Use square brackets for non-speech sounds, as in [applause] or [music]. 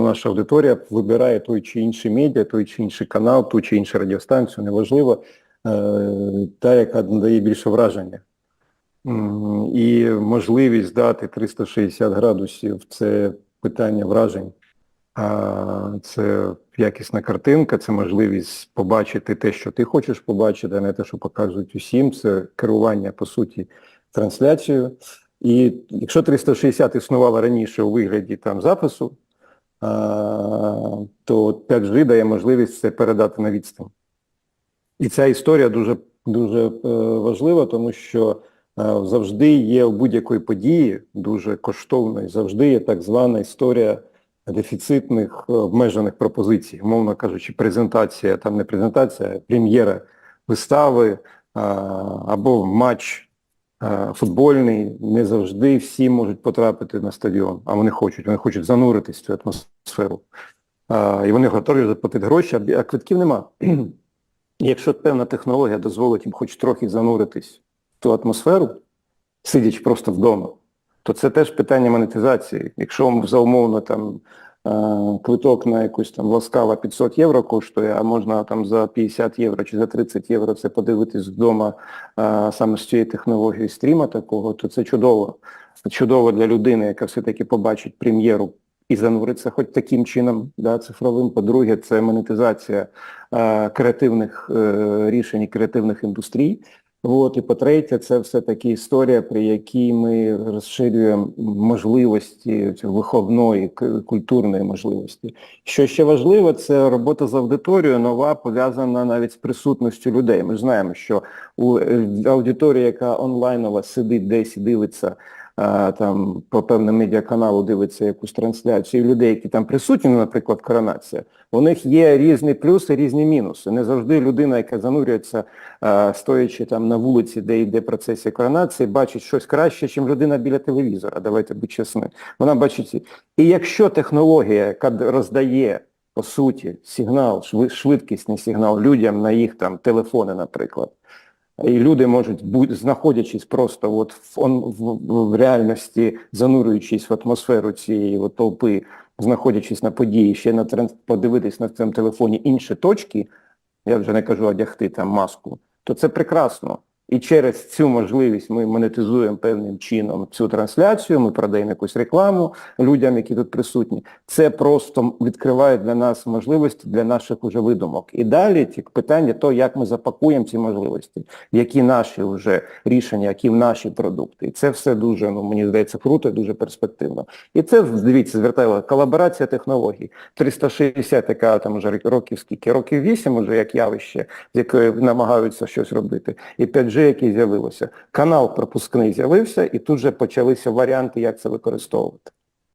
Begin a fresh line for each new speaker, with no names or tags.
наша аудиторія вибирає той чи інший медіа, той чи інший канал, ту чи іншу радіостанцію, неважливо, е, та, яка надає більше враження. І можливість дати 360 градусів це питання вражень. А це якісна картинка, це можливість побачити те, що ти хочеш побачити, а не те, що показують усім. Це керування, по суті, трансляцією. І якщо 360 існувало раніше у вигляді там запису, то 5G дає можливість це передати на відстань. І ця історія дуже, дуже е, важлива, тому що е, завжди є у будь-якої події, дуже коштовної, завжди є так звана історія дефіцитних е, обмежених пропозицій. Умовно кажучи, презентація, там не презентація, а прем'єра вистави або матч футбольний. Не завжди всі можуть потрапити на стадіон, а вони хочуть, вони хочуть зануритись в цю атмосферу. І вони готові заплатити гроші, а квитків нема. [clears throat] Якщо певна технологія дозволить їм хоч трохи зануритись в ту атмосферу, сидячи просто вдома, то це теж питання монетизації. Якщо за умовно там е, квиток на якусь там ласкава 500 євро коштує, а можна там за 50 євро чи за 30 євро це подивитись вдома е, саме з цієї технології стріма такого, то це чудово. Чудово для людини, яка все-таки побачить прем'єру і зануриться хоч таким чином, да, цифровим. По-друге, це монетизація е, креативних е, рішень і креативних індустрій. От, і по-третє, це все-таки історія, при якій ми розширюємо можливості виховної, культурної можливості. Що ще важливо, це робота з аудиторією, нова, пов'язана навіть з присутністю людей. Ми знаємо, що у е, аудиторії, яка онлайнова сидить десь і дивиться, там по певному медіаканалу дивиться якусь трансляцію, людей, які там присутні, ну, наприклад, коронація, у них є різні плюси, різні мінуси. Не завжди людина, яка занурюється, стоячи там на вулиці, де йде процесія коронації, бачить щось краще, ніж людина біля телевізора. Давайте будь чесними. Вона бачить. і- якщо технологія, яка роздає по суті сигнал, шви- швидкісний сигнал людям на їх там телефони, наприклад. І люди можуть, знаходячись просто от в, в, в реальності, занурюючись в атмосферу цієї от толпи, знаходячись на події, ще на подивитись на цьому телефоні інші точки, я вже не кажу одягти там маску, то це прекрасно. І через цю можливість ми монетизуємо певним чином цю трансляцію, ми продаємо якусь рекламу людям, які тут присутні. Це просто відкриває для нас можливості для наших уже видумок. І далі питання, то як ми запакуємо ці можливості, які наші вже рішення, які наші продукти. І це все дуже, ну мені здається, круто дуже перспективно. І це, дивіться, звертаю, колаборація технологій. 360, яка там вже років скільки, років 8 уже як явище, з якої намагаються щось робити. І 5G, який з'явилося. Канал пропускний з'явився, і тут же почалися варіанти, як це використовувати.